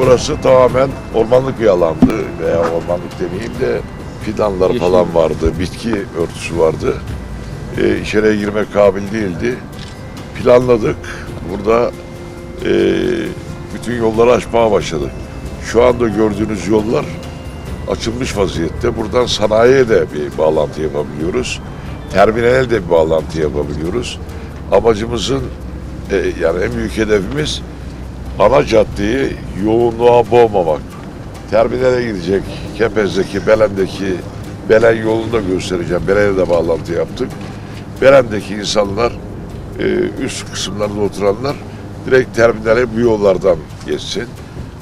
burası tamamen ormanlık bir alandı veya ormanlık demeyeyim de fidanlar Yeşil. falan vardı, bitki örtüsü vardı. Ee, içeriye girmek kabil değildi. Planladık. Burada e, bütün yolları açmaya başladık. Şu anda gördüğünüz yollar açılmış vaziyette. Buradan sanayiye de bir bağlantı yapabiliyoruz. Terminale de bir bağlantı yapabiliyoruz. Amacımızın e, yani en büyük hedefimiz ana caddeyi yoğunluğa boğmamak. Terminale gidecek Kepez'deki, Belen'deki Belen yolunu da göstereceğim. Belen'e de bağlantı yaptık. Belen'deki insanlar e, üst kısımlarda oturanlar direkt terminale bu yollardan geçsin.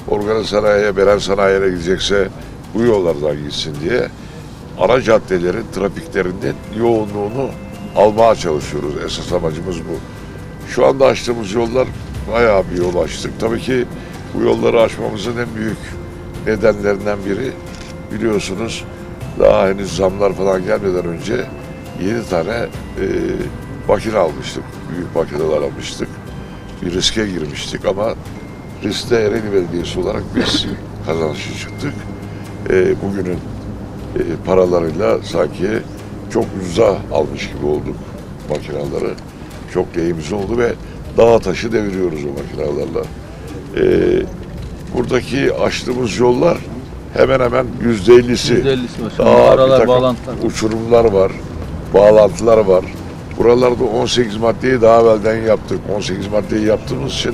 Organ sanayiye, Belen sanayine gidecekse bu yollardan gitsin diye ana caddelerin trafiklerinin yoğunluğunu almaya çalışıyoruz. Esas amacımız bu. Şu anda açtığımız yollar bayağı bir yol açtık. Tabii ki bu yolları açmamızın en büyük nedenlerinden biri biliyorsunuz daha henüz zamlar falan gelmeden önce 7 tane e, makine almıştık. Büyük makineler almıştık. Bir riske girmiştik ama riskte Ereğli Belediyesi olarak biz kazançlı çıktık. E, bugünün e, paralarıyla sanki çok ucuza almış gibi olduk makinaları. Çok lehimiz oldu ve dağ taşı deviriyoruz o makinalarla. E, buradaki açtığımız yollar hemen hemen yüzde ellisi. %50'si var. Şimdi Daha bir aralar, takım bağlantılar. uçurumlar var, bağlantılar var. Buralarda 18 maddeyi daha evvelden yaptık. 18 maddeyi yaptığımız için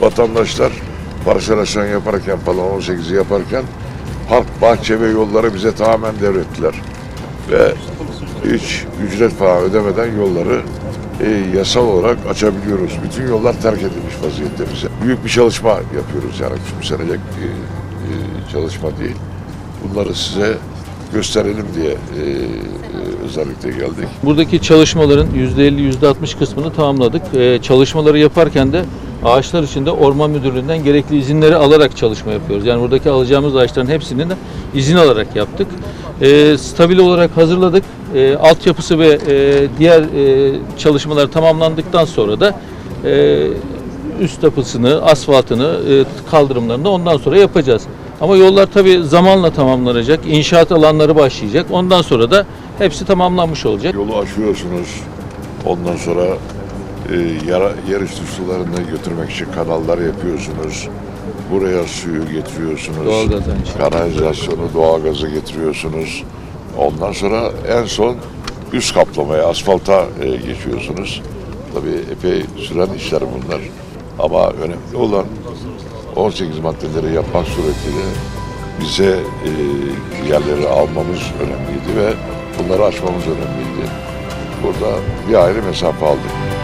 vatandaşlar parselasyon yaparken falan 18'i yaparken park, bahçe ve yolları bize tamamen devrettiler. Ve hiç ücret falan ödemeden yolları e, yasal olarak açabiliyoruz. Bütün yollar terk edilmiş vaziyette bize. Büyük bir çalışma yapıyoruz yani küçümsenecek bir e, çalışma değil. Bunları size gösterelim diye e, e, özellikle geldik. Buradaki çalışmaların %50, %60 kısmını tamamladık. Ee, çalışmaları yaparken de ağaçlar için de Orman Müdürlüğü'nden gerekli izinleri alarak çalışma yapıyoruz. Yani buradaki alacağımız ağaçların hepsini de izin alarak yaptık. Ee, stabil olarak hazırladık. Ee, altyapısı ve e, diğer e, çalışmalar tamamlandıktan sonra da e, üst yapısını, asfaltını, e, kaldırımlarını da ondan sonra yapacağız. Ama yollar tabii zamanla tamamlanacak. İnşaat alanları başlayacak. Ondan sonra da hepsi tamamlanmış olacak. Yolu aşıyorsunuz. Ondan sonra e, yara, yerüstü sularını götürmek için kanallar yapıyorsunuz. Buraya suyu getiriyorsunuz. Doğalgaz aynı şey. Kanalizasyonu, doğalgazı getiriyorsunuz. Ondan sonra en son üst kaplamaya, asfalta e, geçiyorsunuz. Tabii epey süren işler bunlar. Ama önemli olan 18 maddeleri yapmak suretiyle bize e, yerleri almamız önemliydi ve bunları aşmamız önemliydi. Burada bir ayrı mesafe aldık.